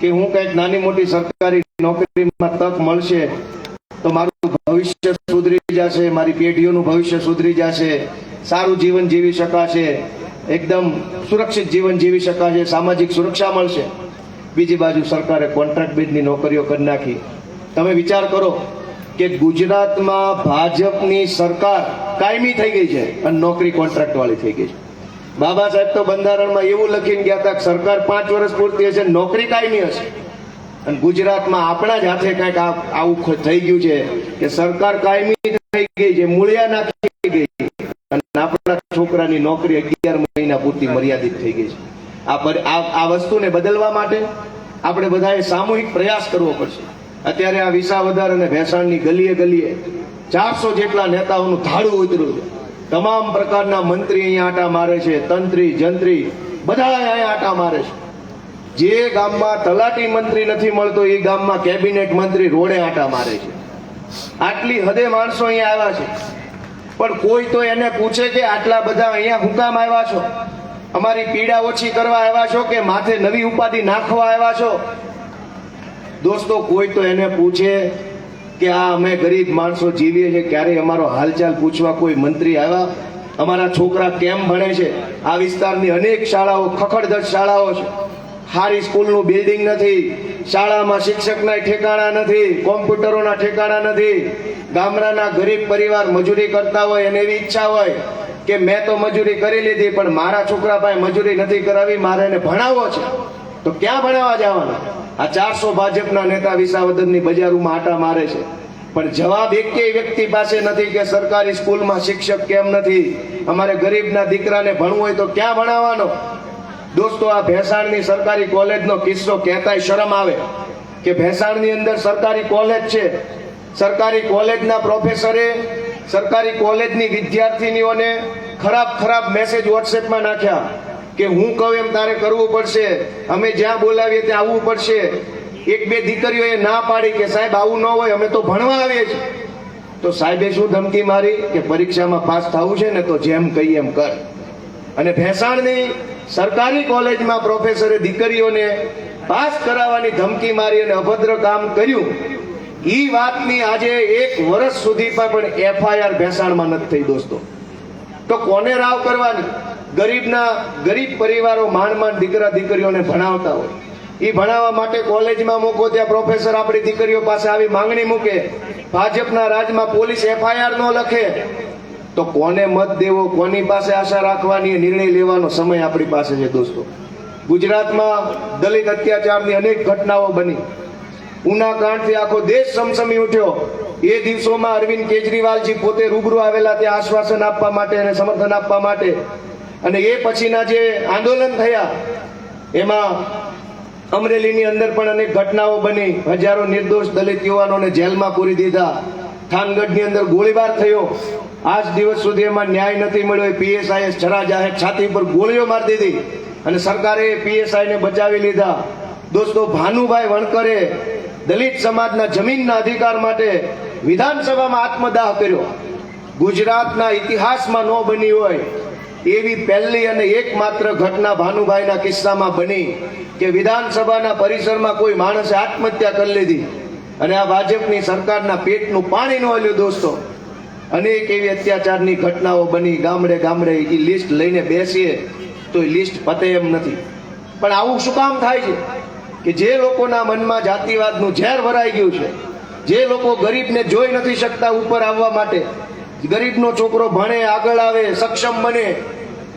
કે હું કંઈક નાની મોટી સરકારી નોકરીમાં તક મળશે, તો મારું ભવિષ્ય સુધરી જશે, મારી પેઢીઓનું ભવિષ્ય સુધરી જશે, સારું જીવન જીવી શકાશે, એકદમ સુરક્ષિત જીવન જીવી શકાશે, સામાજિક સુરક્ષા મળશે. બીજી બાજુ સરકારે કોન્ટ્રાક્ટ બેઝની નોકરીઓ કરી નાખી. તમે વિચાર કરો કે ગુજરાતમાં ભાજપની સરકાર કાયમી થઈ ગઈ છે અને નોકરી કોન્ટ્રાક્ટ વાળી થઈ ગઈ છે. બાબા સાહેબ તો બંધારણમાં એવું લખીને ગયા હતા સરકાર પાંચ વર્ષ પૂરતી હશે, નોકરી કાયમી હશે. અને ગુજરાતમાં આપણા જ હાથે કંઈક આવું થઈ ગયું છે કે સરકાર કાયમી થઈ ગઈ છે, મૂળિયા નાખી ગઈ અને આપણા છોકરાની નોકરી અગિયાર મહિના પૂરતી મર્યાદિત થઈ ગઈ છે. આ પર- આ વસ્તુને બદલવા માટે આપણે બધાએ સામૂહિક પ્રયાસ કરવો પડશે. અત્યારે આ વિસાવદર અને ભેસાણની ગલીએ ગલીએ ચારસો જેટલા નેતાઓનું ધાડું ઉતર્યું છે. તમામ પ્રકારના મંત્રી અહીંયા આટા મારે છે, તંત્રી, જંત્રી બધા અહીંયા આટા મારે છે. જે ગામમાં તલાટી મંત્રી નથી મળતો, એ ગામમાં કેબિનેટ મંત્રી રોડે આટા મારે છે. આટલી હદે માણસો અહીંયા આવ્યા છે. પણ કોઈ તો એને પૂછે કે આટલા બધા અહીંયા હું કામ આવ્યા છો? અમારી પીડા ઓછી કરવા આવ્યા છો કે માથે નવી ઉપાધિ નાખવા આવ્યા છો? દોસ્તો, કોઈ તો એને પૂછે કે આ અમે ગરીબ માણસો જીવીએ છીએ, ક્યારેય અમારો હાલચાલ પૂછવા કોઈ મંત્રી આવ્યા? અમારા છોકરા કેમ ભણે છે? આ વિસ્તારની અનેક શાળાઓ ખખડધજ શાળાઓ છે. સારી સ્કૂલનું બિલ્ડિંગ નથી, શાળામાં શિક્ષકના ઠેકાણા નથી, કોમ્પ્યુટરોના ઠેકાણા નથી. ગામડાના ગરીબ પરિવાર મજૂરી કરતા હોય અને એવી ઈચ્છા હોય કે મેં તો મજૂરી કરી લીધી, પણ મારા છોકરા પાસે મજૂરી નથી કરાવી, મારે એને ભણાવવો છે. તો ક્યાં ભણાવવા જવાના? આ ચારસો ભાજપના નેતા વિસાવદરની બજારોમાં આટા મારે છે. પણ જવાબ એકેય વ્યક્તિ પાસે નથી કે સરકારી સ્કૂલમાં શિક્ષક કેમ નથી? અમારે ગરીબના દીકરાને ભણવું હોય તો ક્યાં ભણાવવાનો? દોસ્તો, આ ભેસાણની સરકારી કોલેજનો કિસ્સો કહેતાય શરમ આવે કે ભેસાણની અંદર સરકારી કોલેજ છે. સરકારી કોલેજના પ્રોફેસરે સરકારી કોલેજની વિદ્યાર્થીનીઓને ખરાબ ખરાબ મેસેજ વોટ્સએપમાં નાખ્યા. કે હું કહું એમ તારે કરવું પડશે. અમે જ્યાં બોલાવીએ ત્યાં આવવું પડશે. એક બે દીકરીઓએ ના પાડી કે સાહેબ આવું ન હોય, અમે તો ભણવા આવીએ છીએ. તો સાહેબે શું ધમકી મારી? કે પરીક્ષામાં પાસ થવું છે ને તો જેમ કહીએ એમ કર. અને ભેસાણની સરકારી કોલેજમાં પ્રોફેસરે દીકરીઓને પાસ કરાવવાની ધમકી મારી અને અભદ્ર કામ કર્યું. એ વાતની આજે એક વર્ષ સુધી પણ એફઆઈઆર ભેસાણમાં નથી થઈ, દોસ્તો. તો કોને રાવ કરવાની? ગરીબના ગરીબ પરિવારો માંડ માંડ દીકરા દીકરીઓને ભણાવતા હોય. એ ભણાવવા માટે કોલેજમાં મૂકો ત્યાં પ્રોફેસર આપણી દીકરીઓ પાસે આવી માંગણી મૂકે. ભાજપના રાજમાં પોલીસ એફઆઈઆર ન લખે. તો કોને મત દેવો, કોની પાસે આશા રાખવાની નિર્ણય લેવાનો સમય આપણી પાસે છે દોસ્તો. ગુજરાતમાં દલિત અત્યાચારની અનેક ઘટનાઓ બની. ઉના કાંડથી આખો દેશ સમસમી ઉઠ્યો. એ દિવસોમાં અરવિંદ કેજરીવાલજી પોતે રૂબરૂ આવેલા ત્યાં આશ્વાસન આપવા માટે અને સમર્થન આપવા માટે અને એ પછીના જે આંદોલન થયા, એમાં અમરેલીની અંદર પણ અનેક ઘટનાઓ બની. હજારો નિર્દોષ દલિત યુવાનોને જેલમાં પૂરી દીધા. થાનગઢની અંદર ગોળીબાર થયો. આજ દિવસ સુધી એમાં ન્યાય નથી મળ્યો. પીએસઆઈએ છરા જાહેર છાતી પર ગોળીઓ મારી દીધી અને સરકારે પીએસઆઈને બચાવી લીધા. દોસ્તો, ભાનુભાઈ વણકરે દલિત સમાજના જમીનના અધિકાર માટે વિધાનસભામાં આત્મદાહ કર્યો. ગુજરાતના ઇતિહાસમાં ન બની હોય એવી પહેલી અને એકમાત્ર ઘટના ભાનુભાઈના કિસ્સામાં બની કે વિધાનસભાના પરિસરમાં કોઈ માણસે આત્મહત્યા કરી લીધી અને આ ભાજપની સરકારના પેટનું પાણી ન હલ્યું દોસ્તો. અનેક એવી અત્યાચારની ઘટનાઓ બની, ગામડે ગામડે એ લિસ્ટ લઈને બેસીએ તો એ લિસ્ટ પતે એમ નથી. પણ આવું શું કામ થાય છે? કે જે લોકોના મનમાં જાતિવાદનું ઝેર ભરાઈ ગયું છે, જે લોકો ગરીબને જોઈ નથી શકતા ઉપર આવવા માટે, ગરીબનો છોકરો ભણે, આગળ આવે, સક્ષમ બને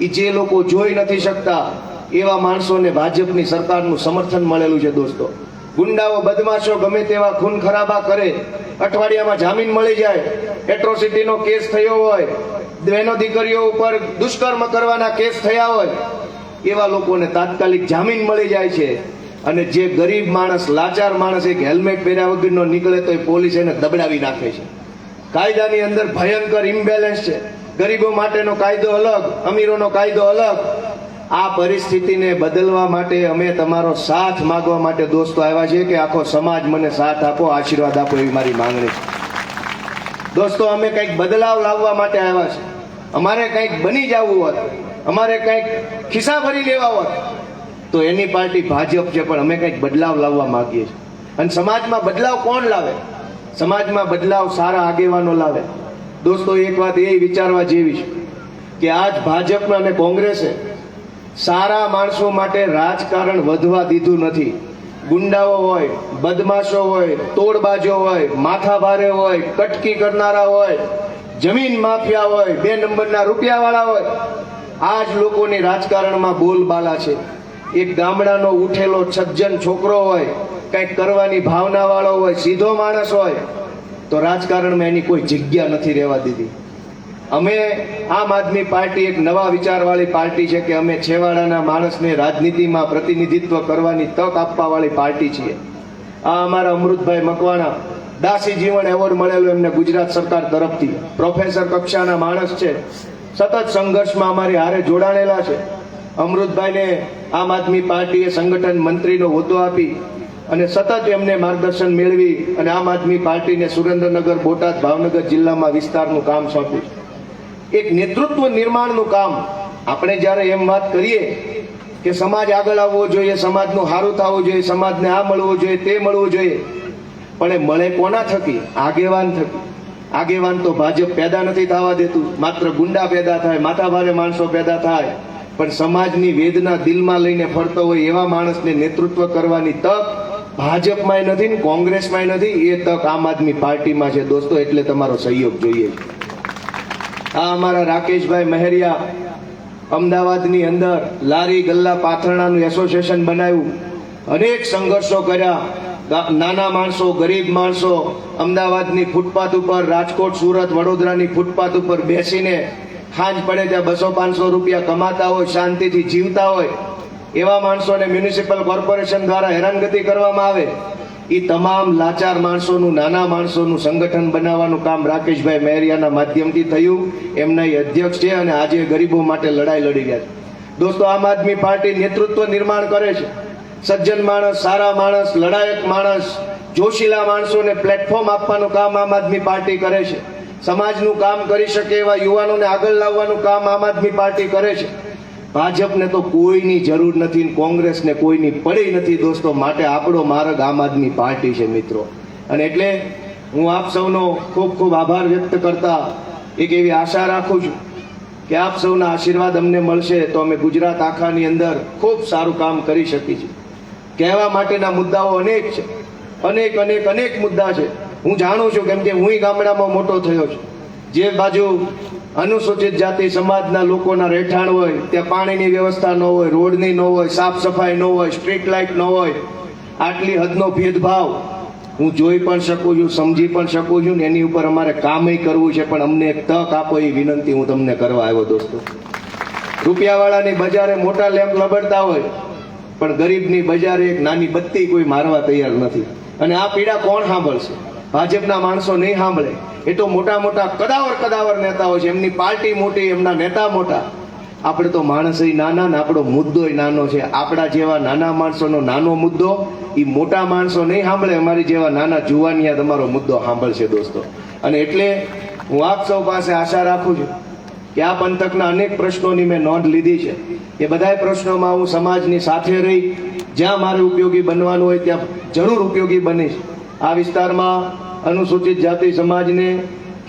એ જે લોકો જોઈ નથી શકતા, એવા માણસોને ભાજપની સરકારનું સમર્થન મળેલું છે દોસ્તો. ગુંડાઓ બદમાશો ગમે તેવા ખૂન ખરાબા કરે, અઠવાડિયામાં જામીન મળી જાય, એટ્રોસિટીનો કેસ થયો હોય બહેનો દીકરીઓ ઉપર દુષ્કર્મ કરવાના કેસ થયા હોય, એવા લોકોને તાત્કાલિક જામીન મળી જાય છે. અને જે ગરીબ માણસ, લાચાર માણસ એક હેલ્મેટ પહેર્યા વગરનો નીકળે તો એ પોલીસ એને દબડાવી નાખે છે. કાયદાની અંદર ભયંકર ઇમ્બેલેન્સ છે. ગરીબો માટેનો કાયદો અલગ, અમીરોનો કાયદો અલગ. આ પરિસ્થિતિને બદલવા માટે અમે તમારો સાથ માગવા માટે દોસ્તો આવ્યા છીએ કે આખો સમાજ મને સાથ આપો, આશીર્વાદ આપો એવી મારી માંગણી છે. દોસ્તો, અમે કંઈક બદલાવ લાવવા માટે આવ્યા છે અમારે કંઈક બની જવું હોત, અમારે કંઈક ખિસ્સા ભરી લેવા હોત, તો એની પાર્ટી ભાજપ છે, પણ અમે કંઈક બદલાવ લાવવા માગીએ છીએ. અને સમાજમાં બદલાવ કોણ લાવે? સમાજમાં બદલાવ સારા આગેવાનો લાવે. દોસ્તો, એક વાત એ વિચારવા જેવી છે કે આજ ભાજપ અને કોંગ્રેસે સારા માણસો માટે રાજકારણ વધવા દીધું નથી. ગુંડાઓ હોય, બદમાશો હોય, તોડબાજો હોય, માથાભારે હોય, કટકી કરનારા હોય, જમીન માફિયા હોય, બે નંબરના રૂપિયાવાળા હોય આ જ લોકોની રાજકારણમાં બોલબાલા છે. એક ગામડાનો ઉઠેલો સજ્જન છોકરો હોય, કંઈક કરવાની ભાવનાવાળો હોય, સીધો માણસ હોય તો રાજકારણમાં એની કોઈ જગ્યા નથી રહેવા દીધી. અમે આમ આદમી પાર્ટી એક નવા વિચારવાળી પાર્ટી છે કે અમે છેવાડાના માણસને રાજનીતિમાં પ્રતિનિધિત્વ કરવાની તક આપવાવાળી પાર્ટી છીએ. આ અમારા અમૃતભાઈ મકવાણા દાસી જીવન એવોર્ડ મળેલો એમને ગુજરાત સરકાર તરફથી. પ્રોફેસર કક્ષાના માણસ છે. સતત સંઘર્ષમાં અમારી હારે જોડાણેલા છે. અમૃતભાઈને આમ આદમી પાર્ટીએ સંગઠન મંત્રીનો હોદ્દો આપી અને સતત એમને માર્ગદર્શન મેળવી અને આમ આદમી પાર્ટીને સુરેન્દ્રનગર, બોટાદ, ભાવનગર જિલ્લામાં વિસ્તારનું કામ સોંપ્યું એક નેતૃત્વ નિર્માણનું કામ આપણે જ્યારે એમ વાત કરીએ કે સમાજ આગળ આવવો જોઈએ, સમાજનું સારું થવું જોઈએ, સમાજને આ મળવું જોઈએ, તે મળવું જોઈએ, પણ એ મળે કોના થકી? આગેવાન થકી. આગેવાન તો ભાજપ પેદા નથી થવા દેતું, માત્ર ગુંડા પેદા થાય, માથાભારે માણસો પેદા થાય, પણ સમાજની વેદના દિલમાં લઈને ફરતો હોય એવા માણસને નેતૃત્વ કરવાની તક ભાજપમાંય નથી ને કોંગ્રેસમાંય નથી, એ તક આમ આદમી પાર્ટીમાં છે દોસ્તો, એટલે તમારો સહયોગ જોઈએ. આ અમારા રાકેશભાઈ મહેરિયા અમદાવાદની અંદર લારી ગલ્લા પાથરણાનું એસોસિએશન બનાવ્યું. અનેક સંઘર્ષો કર્યા. નાના માણસો, ગરીબ માણસો અમદાવાદની ફૂટપાથ ઉપર, રાજકોટ, સુરત, વડોદરાની ફૂટપાથ ઉપર બેસીને ખાંજ પડે ત્યાં બસો પાંચસો રૂપિયા કમાતા હોય, શાંતિથી જીવતા હોય. એવા માણસોને મ્યુનિસિપલ કોર્પોરેશન દ્વારા હેરાનગતિ કરવામાં આવે એ તમામ લાચાર માણસોનું, નાના માણસોનું સંગઠન બનાવવાનું કામ રાકેશભાઈ મહેરિયાના માધ્યમથી થયું. એમના એ અધ્યક્ષ છે અને આજે ગરીબો માટે લડાઈ લડી રહ્યા છે. દોસ્તો, આમ આદમી પાર્ટી નેતૃત્વ નિર્માણ કરે છે. સજ્જન માણસ, સારા માણસ, લડાયક માણસ, જોશીલા માણસોને પ્લેટફોર્મ આપવાનું કામ આમ આદમી પાર્ટી કરે છે. સમાજનું કામ કરી શકે એવા યુવાનોને આગળ લાવવાનું કામ આમ આદમી પાર્ટી કરે છે. ભાજપને તો કોઈની જરૂર નથી કોંગ્રેસને કોઈની પડી નથી દોસ્તો, માટે આપણો માર્ગ આમ આદમી પાર્ટી છે, મિત્રો. અને એટલે હું આપ સૌનો ખૂબ ખૂબ આભાર વ્યક્ત કરતા એક એવી આશા રાખું છું કે આપ સૌના આશીર્વાદ અમને મળશે તો અમે ગુજરાત આખાની અંદર ખૂબ સારું કામ કરી શકીશું કહેવા માટેના મુદ્દાઓ અનેક છે. અનેક અનેક અનેક મુદ્દા છે. હું જાણું છું કેમ કે હું ગામડામાં મોટો થયો છું. જે બાજુ અનુસૂચિત જાતિ સમાજના લોકોના રહેઠાણ હોય, ત્યાં પાણીની વ્યવસ્થા ન હોય, રોડની ન હોય, સાફ સફાઈ ન હોય, સ્ટ્રીટ લાઇટ ન હોય, આટલી હદનો ભેદભાવ હું જોઈ પણ શકું છું, સમજી પણ શકું છું ને એની ઉપર અમારે કામય કરવું છે, પણ અમને એક તક આપો એ વિનંતી હું તમને કરવા આવ્યો, દોસ્તો. રૂપિયાવાળાની બજારે મોટા લેમ્પ લબડતા હોય, પણ ગરીબની બજારે એક નાની બત્તી કોઈ મારવા તૈયાર નથી. અને આ પીડા કોણ સાંભળશે? ભાજપના માણસો નહીં સાંભળે. એ તો મોટા મોટા કદાવર કદાવર નેતાઓ છે. એમની પાર્ટી મોટી, એમના નેતા મોટા. આપણે તો માણસ નાના ને આપણો મુદ્દો નાનો છે. આપણા જેવા નાના માણસોનો નાનો મુદ્દો એ મોટા માણસો નહીં સાંભળે. અમારી જેવા નાના જુવાનિયા તમારો મુદ્દો સાંભળશે દોસ્તો. અને એટલે હું આપ સૌ પાસે આશા રાખું છું કે આ પંથકના અનેક પ્રશ્નોની મેં નોંધ લીધી છે. એ બધાય પ્રશ્નોમાં હું સમાજની સાથે રહી. જ્યાં મારે ઉપયોગી બનવાનું હોય ત્યાં જરૂર ઉપયોગી બનીશ. આ વિસ્તારમાં અનુસૂચિત જાતિ સમાજને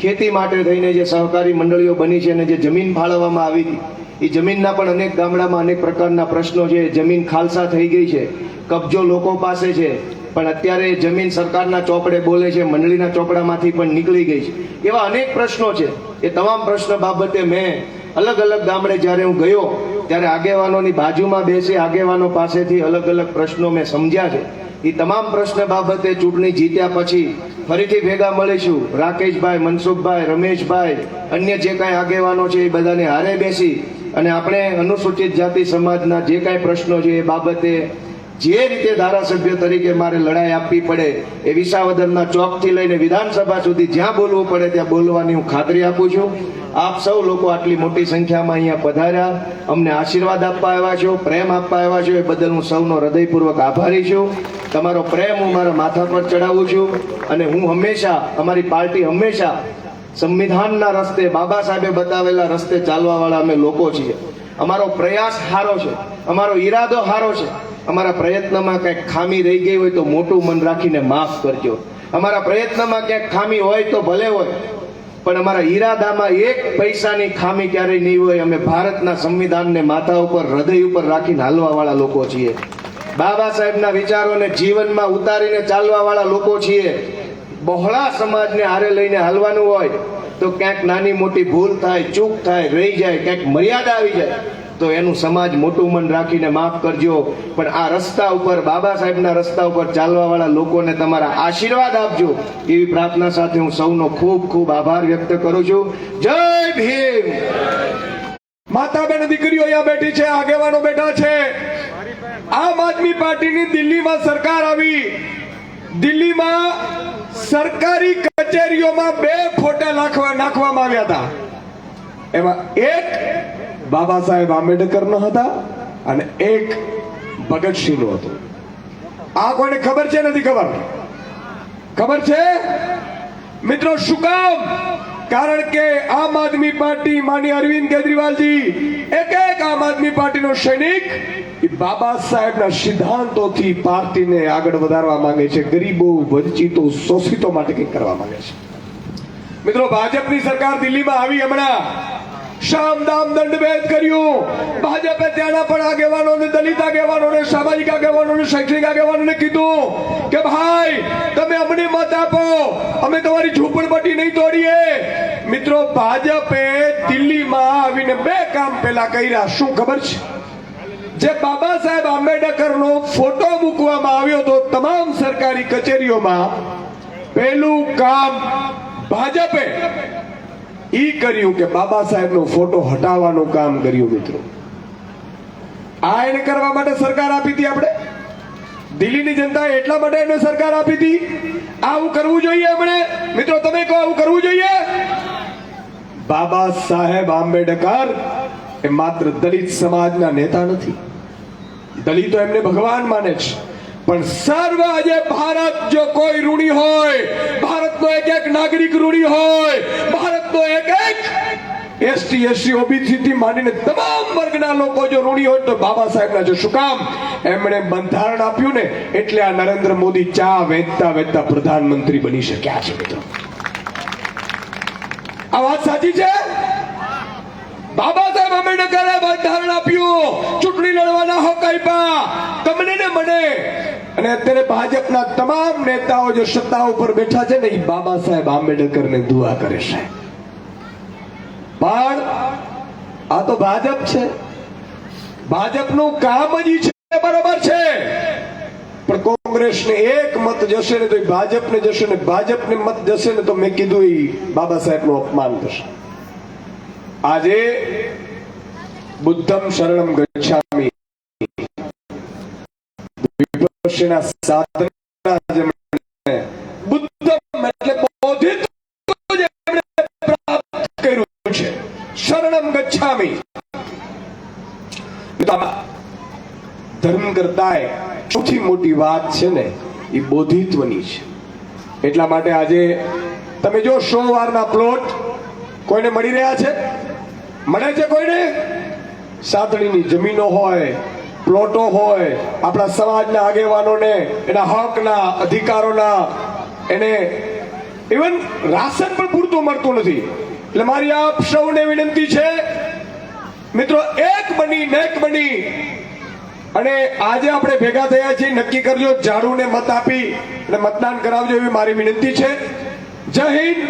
ખેતી માટે થઈને જે સહકારી મંડળીઓ બની છે અને જે જમીન ફાળવવામાં આવી હતી એ જમીનના પણ અનેક ગામડામાં અનેક પ્રકારના પ્રશ્નો છે. જમીન ખાલસા થઈ ગઈ છે, કબજો લોકો પાસે છે, પણ અત્યારે જમીન સરકારના ચોપડે બોલે છે, મંડળીના ચોપડામાંથી પણ નીકળી ગઈ છે. એવા અનેક પ્રશ્નો છે. એ તમામ પ્રશ્ન બાબતે મેં અલગ અલગ ગામડે જ્યારે હું ગયો, ત્યારે આગેવાનોની બાજુમાં બેસી આગેવાનો પાસેથી અલગ અલગ પ્રશ્નો મેં સમજ્યા છે. એ તમામ પ્રશ્ન બાબતે ચૂંટણી જીત્યા પછી ફરીથી ભેગા મળીશું. રાકેશભાઈ, મનસુખભાઈ, રમેશભાઈ, અન્ય જે કાંઈ આગેવાનો છે એ બધાને હારે બેસી અને આપણે અનુસૂચિત જાતિ સમાજના જે કાંઈ પ્રશ્નો છે એ બાબતે જે રીતે ધારાસભ્ય તરીકે મારે લડાઈ આપવી પડે એ વિસાવદનના ચોકથી લઈને વિધાનસભા સુધી જ્યાં બોલવું પડે ત્યાં બોલવાની હું ખાતરી આપું છું. આપ સૌ લોકો આટલી મોટી સંખ્યામાં અહીંયા પધાર્યા, અમને આશીર્વાદ આપવા આવ્યા છો, પ્રેમ આપવા આવ્યા છો, એ બદલ હું સૌનો હૃદયપૂર્વક આભારી છું. તમારો પ્રેમ હું મારા માથા પર ચડાવું છું અને હું હંમેશા, અમારી પાર્ટી હંમેશા સંવિધાનના રસ્તે, બાબા સાહેબે બતાવેલા રસ્તે ચાલવાવાળા અમે લોકો છીએ. અમારો પ્રયાસ સારો છે, અમારો ઈરાદો સારો છે. અમારા પ્રયત્નમાં કંઈક ખામી રહી ગઈ હોય તો મોટું મન રાખીને માફ કરજો. અમારા પ્રયત્નમાં ક્યાંક ખામી હોય તો ભલે હોય, પણ અમારા ઈરાદામાં એક પૈસાની ખામી ક્યારેય નહીં હોય. અમે ભારતના સંવિધાનને માથા ઉપર, હૃદય ઉપર રાખીને હાલવા વાળા લોકો છીએ. બાબા સાહેબના વિચારોને જીવનમાં ઉતારીને ચાલવા વાળા લોકો છીએ. બહોળા સમાજને હારે લઈને હાલવાનું હોય તો ક્યાંક નાની મોટી ભૂલ થાય, ચૂક થાય, રહી જાય, ક્યાંક મર્યાદા આવી જાય. તો એનું સમાજ મોટું મન રાખીને માફ કરજો. પણ આ રસ્તા ઉપર, બાબા સાહેબના રસ્તા ઉપર ચાલવા વાળા લોકોને તમારા આશીર્વાદ આપજો. એવી પ્રાર્થના સાથે હું સૌનો ખૂબ ખૂબ આભાર વ્યક્ત કરું છું. જય ભીમ! માતા બેન દીકરીઓ અહીંયા બેઠી છે, આગેવાનો બેઠા છે. આમ આદમી પાર્ટીની દિલ્હીમાં સરકાર આવી. દિલ્હીમાં સરકારી કચેરીઓમાં બે ફોટા નાખવા નાખવામાં આવ્યા હતા. એમાં એક બાબા સાહેબ આંબેડકરનો હતા અને એક ભગતસિંહનો હતો. આ કોઈને ખબર છે નથી ખબર? ખબર છે? મિત્રો, શું કામ? કારણ કે આમ આદમી પાર્ટી માની અરવિંદ કેજરીવાલજી, એક એક આમ આદમી પાર્ટીનો સૈનિક બાબા સાહેબના સિદ્ધાંતોથી પાર્ટીને આગળ વધારવા માંગે છે, ગરીબો, વંચિતો, શોષિતો માટે કંઈક કરવા માંગે છે. મિત્રો, ભાજપની સરકાર દિલ્હીમાં આવી હમણાં. શામ દામ દંડ ભેદ કર્યું. ભાજપે ત્યાંના પણ આગેવાનોને, દલિત આગેવાનોને, સામાજિક આગેવાનોને, શૈક્ષણિક આગેવાનોને કીધું કે, ભાઈ, તમે અમને મત આપો. અમે તમારી ઝૂંપડપટ્ટી નહીં તોડીએ. મિત્રો, ભાજપે દિલ્હીમાં આવીને બે કામ પેલા કર્યા. શું ખબર છે? જે બાબા સાહેબ આંબેડકરનો ફોટો મૂકવામાં આવ્યો તો તમામ સરકારી કચેરીઓમાં, પહેલું કામ ભાજપે ઈ કર્યું કે બાબા સાહેબનો ફોટો હટાવવાનું કામ કર્યું, મિત્રો. આ એને કરવા માટે સરકાર આપી હતી આપણે? દિલ્હીની જનતાએ એટલા માટે એને સરકાર આપી હતી? આવું કરવું જોઈએ એમણે મિત્રો, તમે કહો, આવું કરવું જોઈએ? બાબા સાહેબ આંબેડકર એ માત્ર દલિત સમાજના નેતા નથી. દલિતો એમને ભગવાન માને છે. પણ સર્વ આજે ભારત જો કોઈ ઋણી હોય, ભારતનો એક એક નાગરિક ઋણી હોય ભારતનો એક એક એસટી એસસી ઓબીસી માંડીને તમામ વર્ગના લોકો જો ઋણી હોય તો બાબા સાહેબના જો શું કામ? એમણે બંધારણ આપ્યું ને એટલે આ નરેન્દ્ર મોદી ચા વેચતા વેચતા પ્રધાનમંત્રી બની શક્યા છે મિત્રો. આ વાત સાચી છે? બાબા સાહેબ આંબેડકરે બંધારણ આપ્યું. ચૂંટણી લડવાના હક આપ્યા. તમને ને મને. અને અત્યારે ભાજપના તમામ નેતાઓ જે સત્તા ઉપર બેઠા છે ને એ બાબા સાહેબ આંબેડકરને દુઆ કરે છે. પણ આ તો ભાજપ છે. ભાજપનું કામ જ છે, બરોબર છે. પણ કોંગ્રેસને એક મત જશે ને તો ભાજપને જશે ને ભાજપને મત જશે ને તો મેં કીધું એ બાબા સાહેબનું અપમાન થશે. આજે બુદ્ધમ શરણમ ગચ્છામી. વિપક્ષના સાધના ધર્મ સૌથી મોટી વાત છે ને એ બોધિત્વની છે. એટલા માટે આજે તમે જો સો વારના પ્લોટ કોઈને મળી રહ્યા છે? મળે છે કોઈને? સાતડીની જમીનો હોય, પ્લોટો હોય, આપણા સમાજના આગેવાનોને, એના હકના, અધિકારોના, એને ઇવન રાશન પણ પૂરતું મળતું નથી. એટલે મારી આપ સૌને વિનંતી છે, મિત્રો, એક બની નેક બની અને આજે આપણે ભેગા થયા છીએ. નક્કી કરજો, ઝાડુને મત આપી અને મતદાન કરાવજો એવી મારી વિનંતી છે. જય હિન્દ!